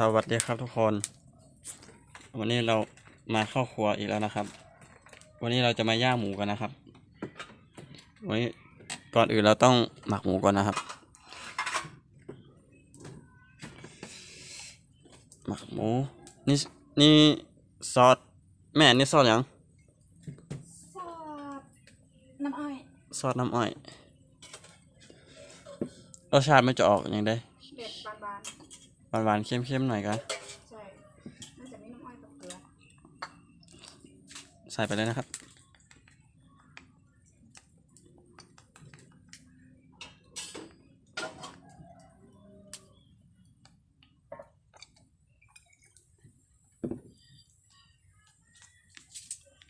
สวัสดีครับทุกคน วันนี้เรามาเข้าครัวอีกแล้วนะครับ วันนี้เราจะมาย่างหมูกันนะครับ วันนี้ก่อนอื่นเราต้องหมักหมูก่อนนะครับ หมักหมูนี่นี่ซอสแม่นี่ซอสหยังซอสน้ำอ้อยซอสน้ำอ้อยรสชาติมันจะออกอย่างไดเด็ดบานหวานหวานๆเค็มๆหน่อยกันใช่น่าจะมีน้ำอ้อยกับเกลือใส่ไปเลยนะครับ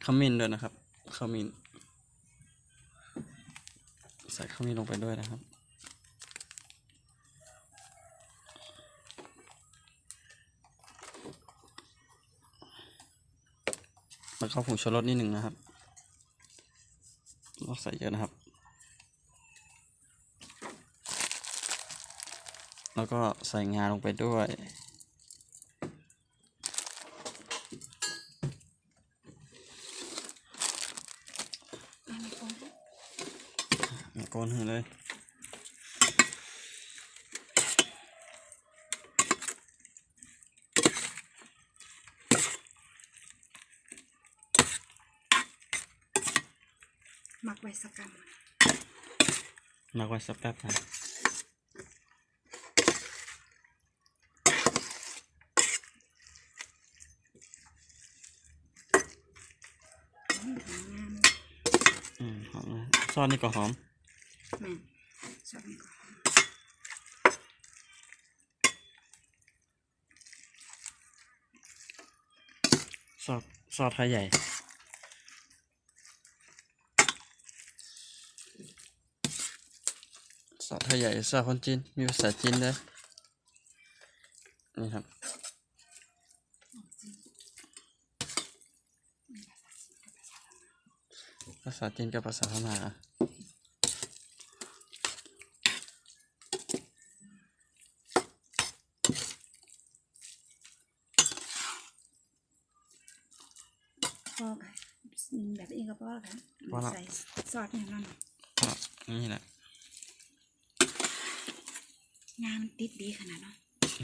ขมิ้นด้วยนะครับขมิ้นใส่ขมิ้นลงไปด้วยนะครับ แล้วก็ผงชูรสนิดหนึ่งนะครับเราใส่เยอะนะครับ แล้วก็ใส่งาลงไปด้วยอันนี้คงโกนให้เลย หมักไว้สักกันมาไว้สักแป๊บนะอืมงามอืมหอมนะซอสนี่ก็หอมแม่นซอสนี่ก็หอมซอสซอสไทยใหญ่ ซอสไทยใหญ่ซอสคนจีน มีภาษาจีนด้วยนี่ครับ ภาษาจีนกับภาษาพม่าอะพอกันอืมแบบนี้ก็พอกันใส่ซอสเนี่ยนั่นก็นี่แหละ งามมันติดดีขนาดเนาะ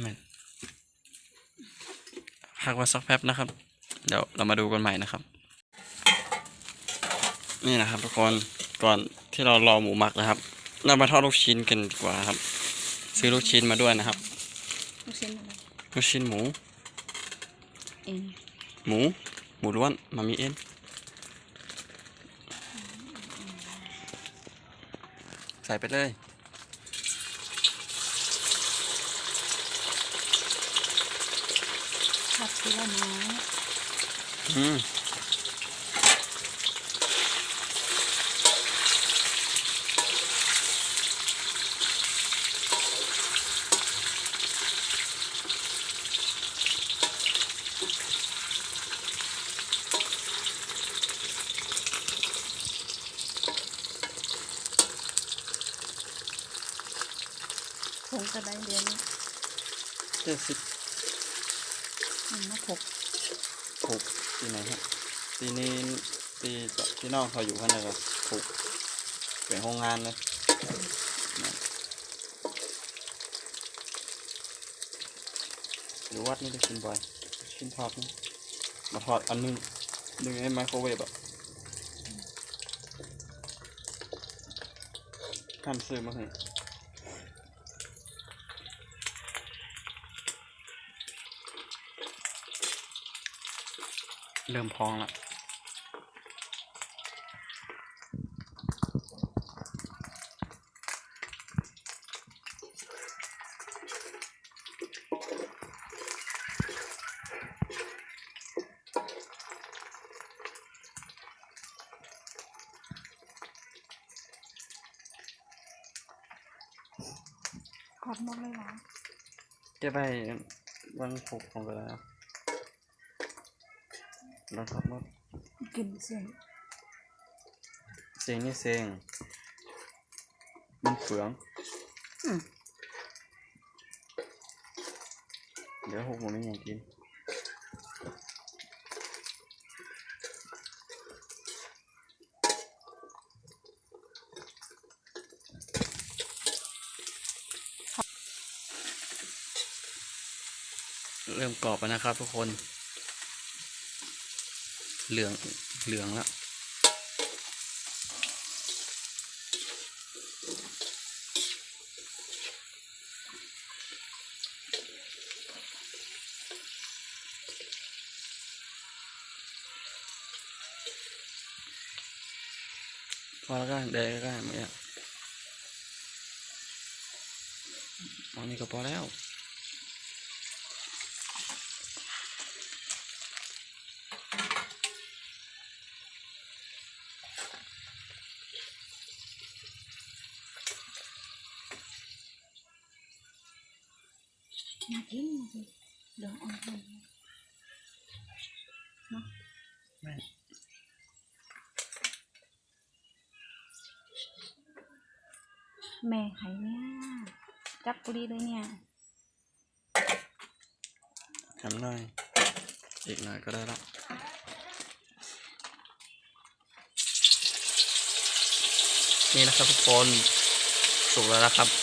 แม่นพักไว้สักแป๊บนะครับ เดี๋ยวเรามาดูกันใหม่นะครับ นี่นะครับทุกคนก่อนที่เรารอหมูหมักนะครับ เรามาทอดลูกชิ้นกันดีกว่าครับ ซื้อลูกชิ้นมาด้วยนะครับ ลูกชิ้นอะไรลูกชิ้นหมู เอ็นหมู หมูล้วนมามีเอ็นใส่ไปเลย ผัดทีละน้อย อืมผงกระไดเดียวนี่เจ็ดสิบอืมมาผก กปีไหนครับปีนี้ปีพี่น้องเขาอยู่ข้างในก็ถูกเป็นโรงงานเลยนั่นหรือวัดนี่ได้กินบ่อยชิ้นทอดนี่มาทอดอันนึงนึงในไมโครเวฟอะท่านซื้อมาให้ เริ่มพองละขอดหมดเลยเหรอเก็บไปวันผูกของไปแล้ว แล้วครับว่ากินเส้นเสียงนี่เสียงมันเฟืองอืมเดี๋ยวหกโมงนี้ยังกินเริ่มกรอบแล้วนะครับทุกคน เหลืองเหลืองแล้วพอแล้วก็แดงก็ได้ไหมอะอันนี้ก็พอแล้ว น่ากินน่ากิ นเหลืองอ่อนเนาะแม่แม่ไข่เนี่ย จับปุรีเลยเนี่ยทำหน่อย อีกหน่อยก็ได้ล้วนี่นะครับทุกคน สุกแล้วนะครับ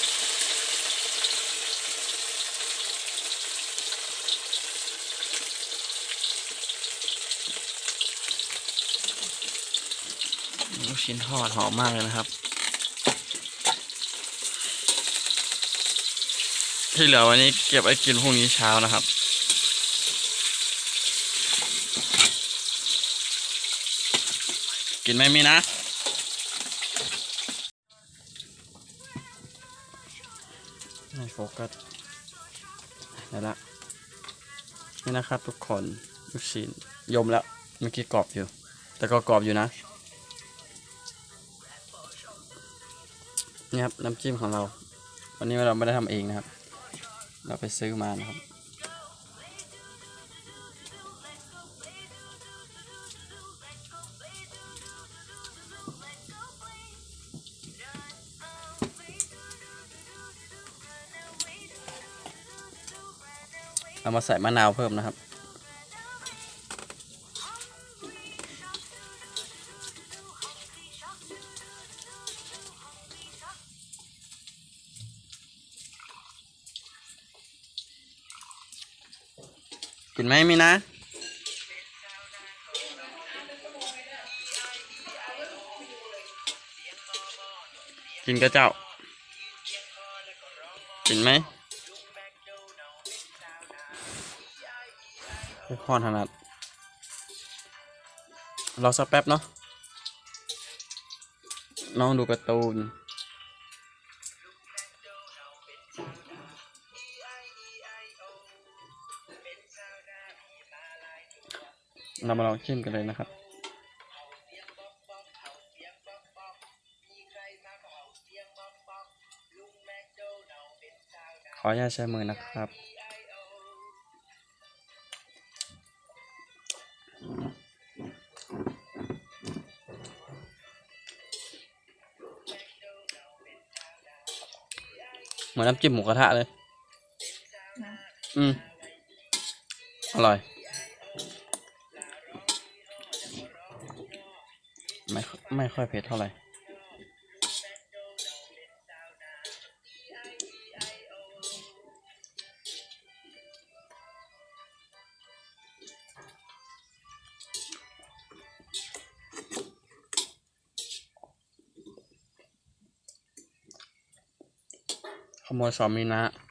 ชิ้นทอดหอมมากเลยนะครับ ที่เหลือวันนี้เก็บไว้กินพรุ่งนี้เช้านะครับกินไหมมีนะ ไม่โฟกัสได้ละ นี่นะครับทุกคนลูกชิ้นยมแล้ว เมื่อกี้กรอบอยู่ แต่ก็กรอบอยู่นะ นี่ครับน้ำจิ้มของเรา วันนี้เราไม่ได้ทำเองนะครับ เราไปซื้อมานะครับเอามาใส่มะนาวเพิ่มนะครับ มีนะ กินกระเจ้า กินไหมไม่พอถนัดรอสักแป๊บเนาะน้องดูการ์ตูน เรามาลองชิมกันเลยนะครับ ขออนุญาตใช้มือนะครับ เหมือนน้ำจิ้มหมูกระทะเลยนะอืม อร่อย ไม่ค่อยไม่ค่อยเผ็ดเท่าไหร่ ขโมยซอมมีนะ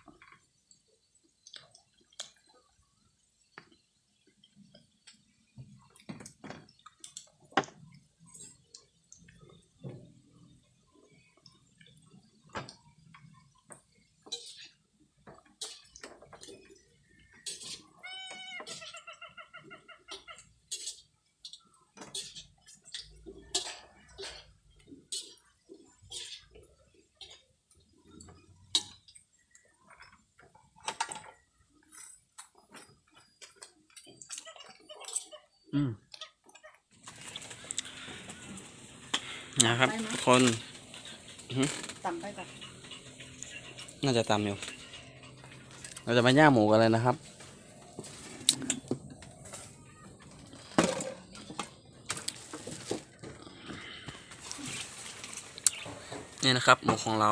ต่ำไปก่อนน่าจะต่ำอยู่ เราจะไปย่างหมูกันเลยนะครับ นี่นะครับหมูของเรา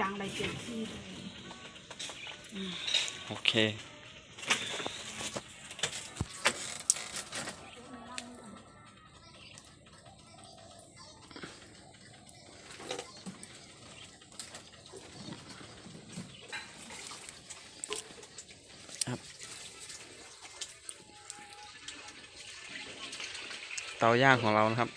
ยางไรเจ็บที่โอเค ย่างของเรานะครับ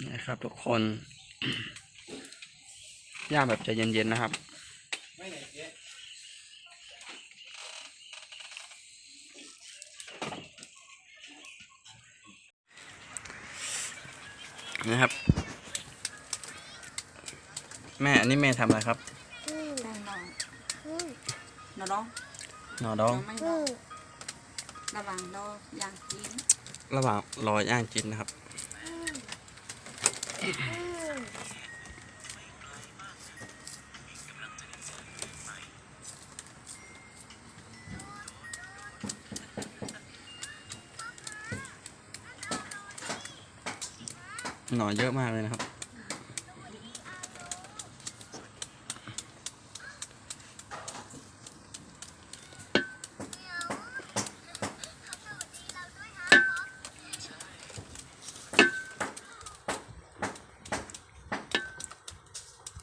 นี่นะครับทุกคน ย่างแบบใจเย็นๆนะครับ นะครับ แม่อันนี้แม่ทำอะไรครับแป้งนองนอน้องหนอดองไม่นองระหว่างรอย่างกินระหว่างรอย่างจินนะครับ หน่อเยอะมากเลยนะครับ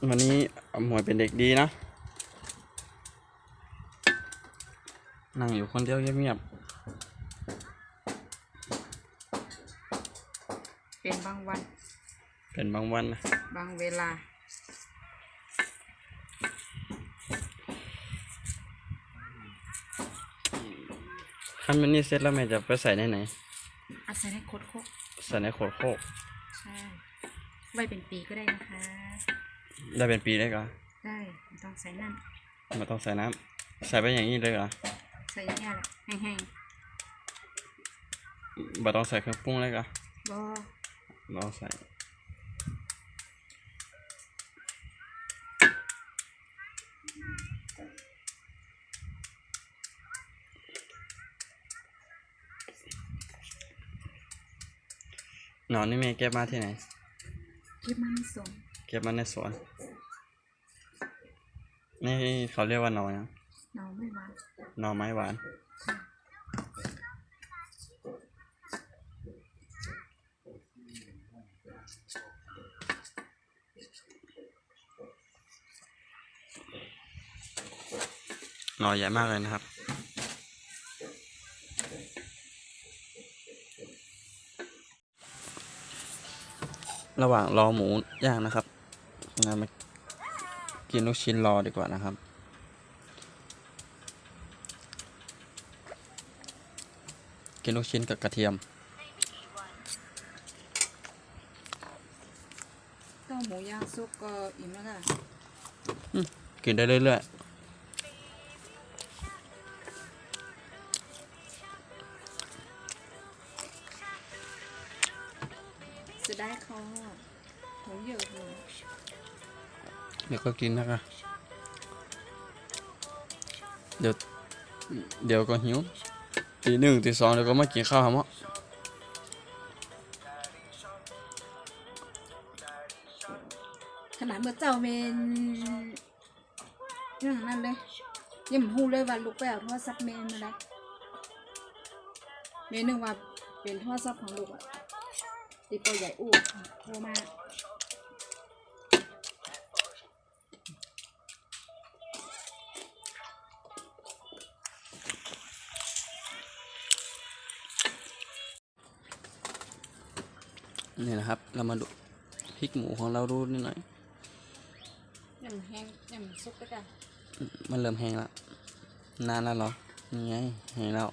วันนี้หมวยเป็นเด็กดีนะ นั่งอยู่คนเดียวเงียบ เป็นบางวันนะบางเวลาถ้ามันนี่เสร็จแล้วแม่จะไปใส่ในไหนอาศัยให้โคตรโคกใส่ในขวดโคก ใช่ ไว้เป็นปีก็ได้นะคะ ได้เป็นปีได้ก็ได้ไม่ต้องใส่นั่น ไมาต้องใส่น้ำใส่ไปอย่างนี้เลยเหรอใส่อย่างนี้ยแหละแห้งบ่ต้องใส่เครื่องปรุงเลยก็ๆบอลองใส่ นอนนี่แม่เก็บมาที่ไหน เก็บมาไม่ส่งเก็บมาในสวน นี่เขาเรียกว่าหนอนนะเราไม่หวานหน่อไม้หวาน หน่อใหญ่มากเลยนะครับ ระหว่างรอหมูย่างนะครับงั้นมากินลูกชิ้นรอดีกว่านะครับ กินลูกชิ้นกับกระเทียมก็หมูย่างซุปก็อิ่มแล้วค่ะกินได้เรื่อยจ ก็กินนะครับเดี๋ยวเดี๋ยวก็หิวตีหนึ่งตีสองเดี๋ยวก็มากินข้าวมั้งขนาดเมื่อเจ้าเมนอย่างนั้นเลยยังไม่พูเลยว่าลูกไปเอาโทรศัพท์เมนมาได้เมนหนึ่งว่าเป็นโทรศัพท์ของลูกอะติดตัวใหญ่อู้โทรมา นี่นะครับ เรามาดูพริกหมูของเราดูนิดหน่อยยำแห้งยำซุปด้วยกัน มันเริ่มแห้งแล้วนานแล้วเหรอนี่ไงแห้งแล้ว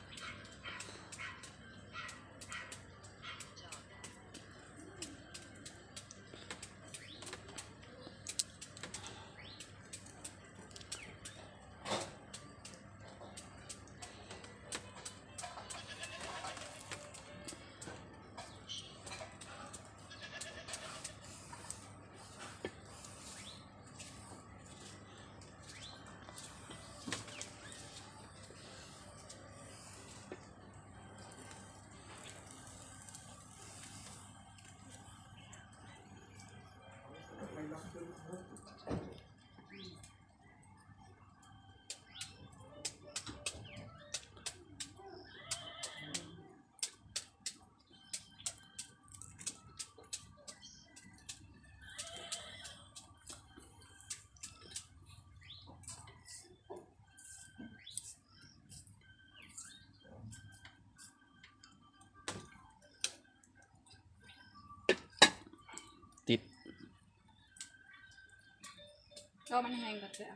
ก็มันแห้งก็จะ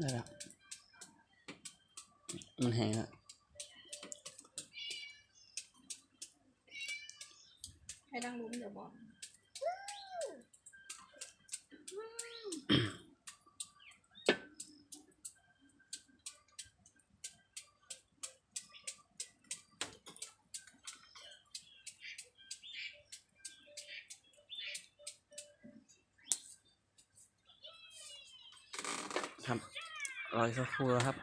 ได้แล้วมันแห้งแล้ว ให้ดังลุ้มเดี๋ยวบอก ครับร อยสักครู่แล้วครับ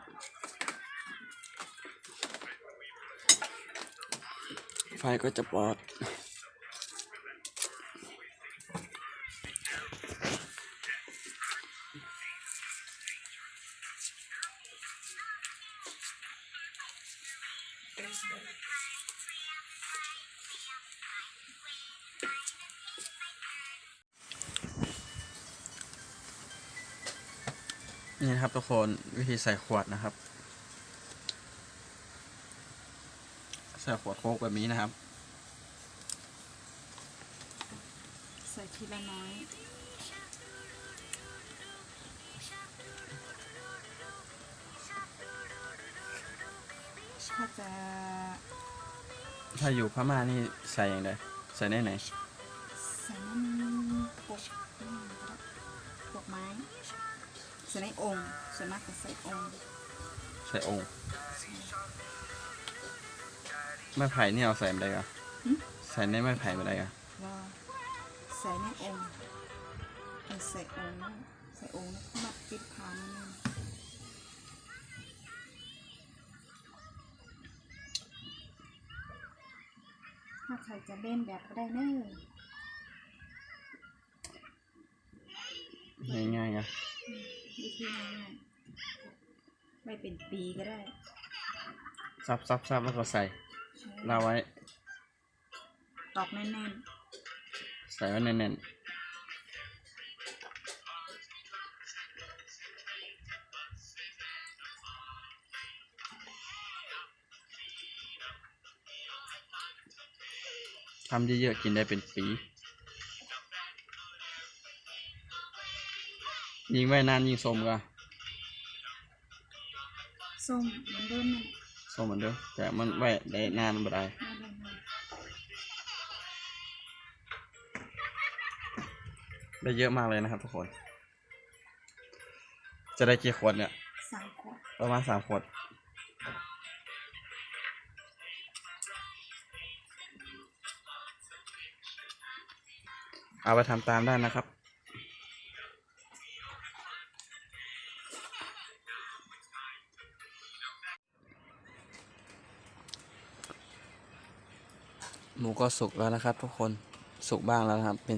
ไฟก็จะปอด ครับทุกคนวิธีใส่ขวดนะครับ ใส่ขวดโค้กแบบนี้นะครับ ใส่ทีละน้อย ถ้าจะ ถ้าอยู่พม่านี่ใส่อย่างไรใส่ได้ไหน ใส่องค์ไม้ไผ่นี่เอาใส่อะไรกันหึ ใส่ในไม้ไผ่อะไรกันว่าใส่ในองค์เอาใส่องค์นะใส่องค์แล้วก็มาปิดพานนั่นเองถ้าใครจะเล่นแบบก็ได้เนอะง่ายๆกันวิธีง่ายๆ ไม่เป็นปีก็ได้ ซับซับซับแล้วก็ใส่ใช้เราไว้ ตอกแน่นใส่ไว้แน่นๆทำเยอะๆกินได้เป็นปี ยิงไว้นานยิงสมก็ๆ ส้มเหมือนเดิมนั่นสมเหมือนเดิมแต่มันไว้ได้นานบ่ได้ไม่ได้ไม่ได้เยอะมากเลยนะครับทุกคน จะได้กี่ขวดเนี่ย สามขวดประมาณสามขวด เอาไปทำตามได้นะครับ หมูก็สุกแล้วนะครับ ทุกคนสุกบ้างแล้วนะครับ เป็น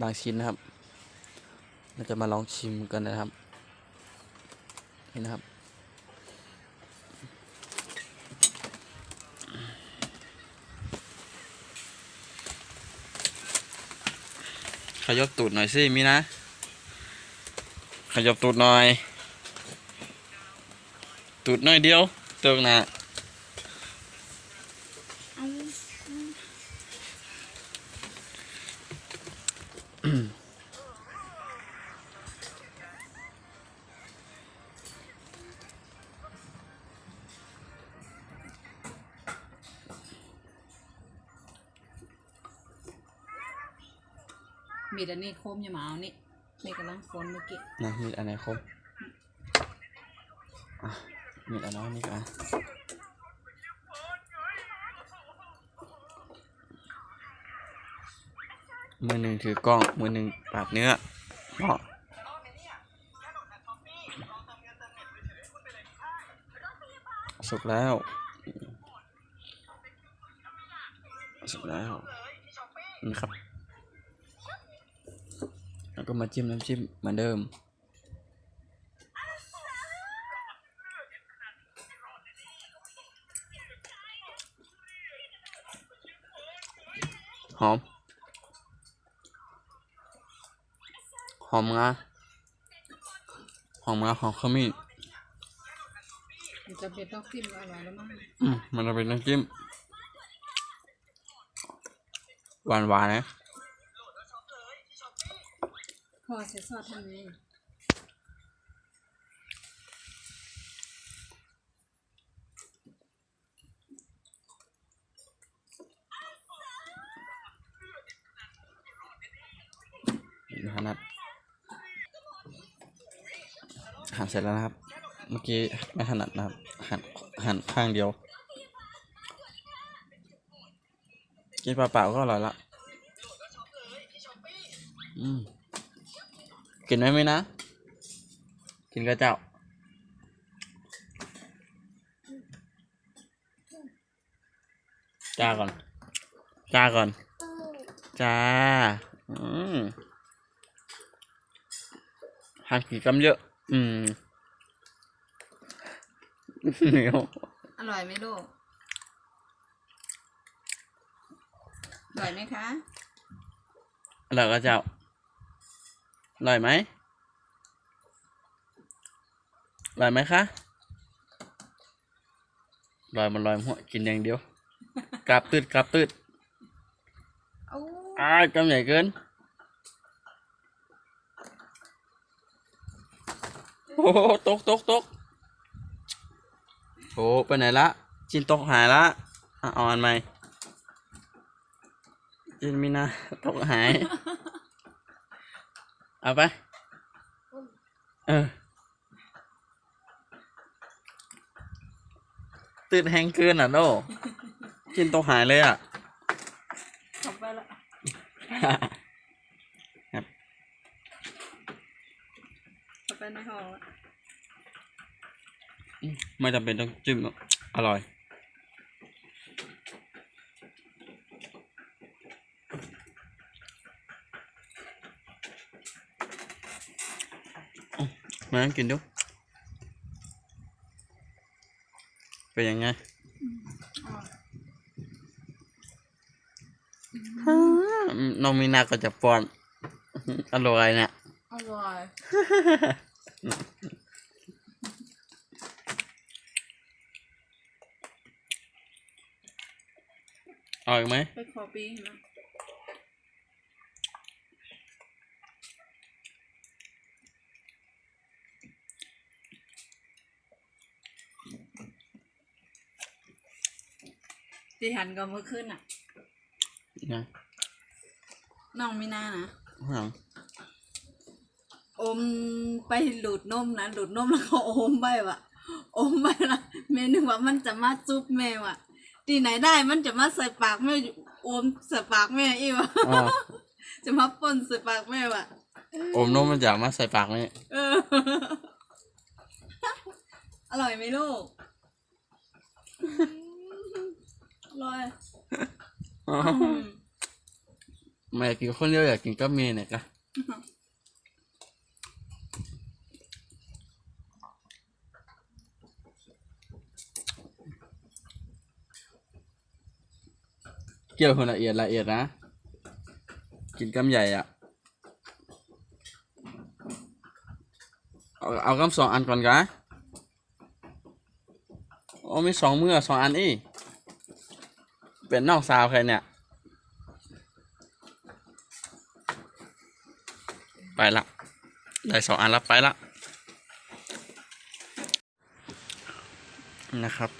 บางชิ้นนะครับ เราจะมาลองชิมกันนะครับ นี่นะครับขยบตูดหน่อยสิมีนะ ขยบตูดหน่อย ตูดหน่อยเดียวเติมหนะ มีแต่นี่โคมอย่ามาเอานี่นี่กำลังฝนเมื่อกี้นะมีดอันไหนครบอะมีดอันนั้นนี่กันมือหนึ่งถือกล้อง มือหนึ่งปาดเนื้อเหมาะสุกแล้ว สุกแล้วนี่ครับ ก็มาจิ้มน้ำจิ้มเหมือนเดิม หอม หอมงาหอมงาหอมขมิ้นมันจะเป็นต้องจิ้มอร่อยแล้วมั้งอืมมันจะเป็นน้ำจิ้มหวานหวานๆนะพ อเสียซอสทำนี้นะนัดหั่นเสร็จแล้วนะครับ เมื่อกี้ไม่ถนัดนะครับ หั่นหั่นข้างเดียว กินเปล่าๆก็อร่อยละ อืม กินไหมไหมนะ กินกระเจ้า จ้าก่อน จ้าก่อน จ้า อืมหั่นกี่กำเยอะ อืมเหนียวอร่อยไหมลูก อร่อยไหมคะ อร่อยก็เจ้า อร่อยไหมอร่อยไหมคะอร่อยมันลอยหัวกินอย่างเดียวกราบตืดกราบตืดโอ้อ้ายกำใหญ่เกิน โอ้โหตกตกตกโอ้ไปไหนละจินตกหายละอะเอาอันใหม่จินมีนาตกหาย เอาไปเออตื่นแหงเกินอะโดจินตกหายเลยอะขอบไปละครับขอบไปในห้องละไม่จำเป็นต้องจิ้มหรอกอร่อย มานั่งกินดู เป็นยังไงฮ่าน้องมีนาก็จะป้อน อร่อยเนี่ยอร่อยเอาอีกไหมไปขอปีนะ ที่หันก็เมื่อคืนอะยังน้องมีนานะ หลังอมไปหลุดนมนะหลุดนมแล้วก็อมไปว่ะ อมไปละแม่นึกว่ามันจะมาจุ๊บแม่ว่ะที่ไหนได้มันจะมาใส่ปากแม่อมใส่ปากแม่อีกว่ะอ๋อจะมาป่นใส่ปากแม่ว่ะ อมนมมันอยากมาใส่ปากนี่เออ อร่อยไหมลูก อร่อยอ๋ออืมไม่อยากกินคนเดียวอยากกินก็มีเนี่ยกะเกี่ยวคนละเอียดละเอียดนะ กินกำใหญ่อะ เอาเอากำสองอันก่อนกะโอ้มีสองมือสองอันอี เป็นน้องสาวใครเนี่ย ไปละ ได้สองอันแล้วไปละ นะครับ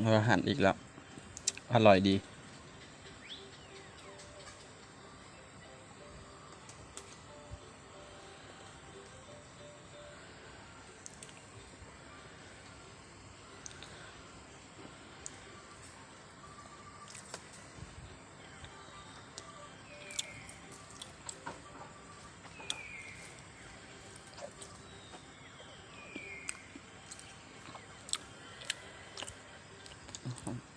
เราหั่นอีกแล้ว อร่อยดี Uh-huh.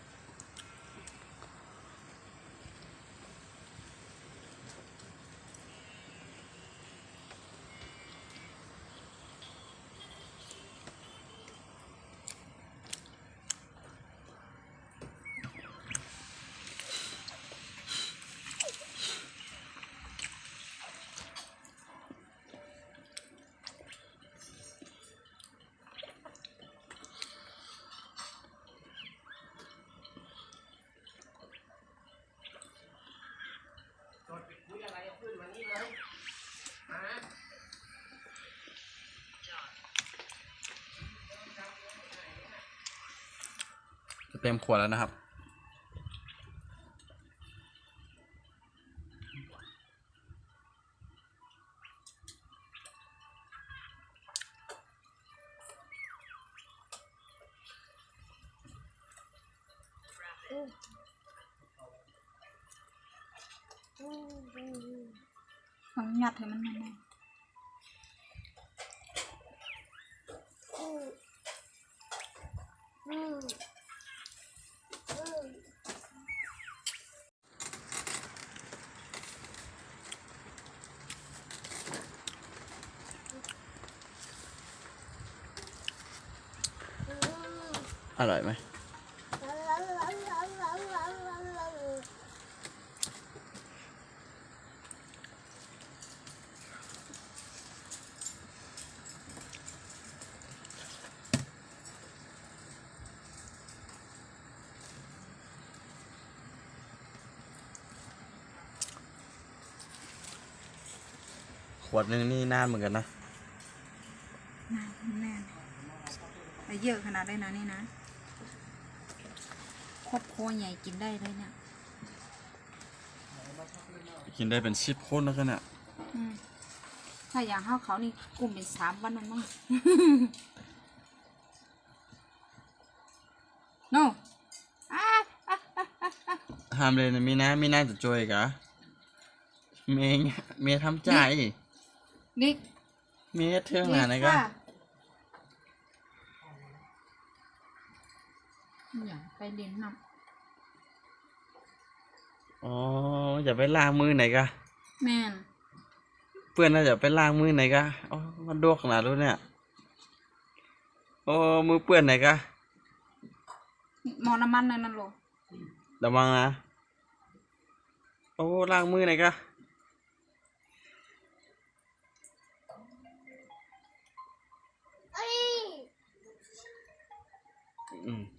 ต็มขวดแล้วนะครับต้องยัดให้มันแน่ ร่อยไหมขวดหนึงนี่นานเหมือนกันนะๆน่าแน่นแต่เยอะขนาดได้นะนี่นะ ครอบครัวใหญ่กินได้เลยเนี่ยกินได้เป็นชิปคนแล้วกันเนี่ยอืมถ้าอย่างข้าวเขานี่กลุ่มเป็นสามวันมันมั้ง โน่อะห้ามเลยนะมีนะมีน่าจะจอยกะเมงเมียทำใจ นิก เมียเทื่องหลานนะกะ อย่าไป เล่นน้อ๋ออย่าไปล้างมือไหนกะำแม่นเพื่อนน่าจะไปล้างมือไหนกะอ๋อมันดวกขนาดรู้เนี่ยโอ้มือเปื้อนไหนกะหมอน้ำมันนั่นน่ะโลระวังนะโอ้ล้างมือไหนกะอืม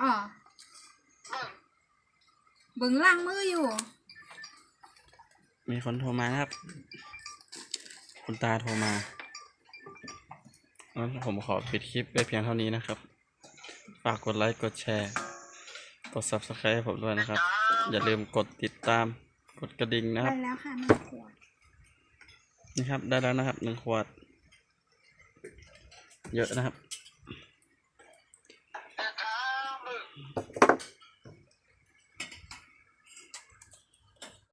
อ๋อเบิ่งล่างมืออยู่ มีคนโทรมานะครับ คุณตาโทรมางั้นผมขอปิดคลิปไปเพียงเท่านี้นะครับ ฝากกดไลค์กดแชร์ กด subscribe ให้ผมด้วยนะครับ อย่าลืมกดติดตาม กดกระดิ่งนะครับ ได้แล้วค่ะหนึ่งขวด นี่ครับ ได้แล้วนะครับหนึ่งขวด เยอะนะครับ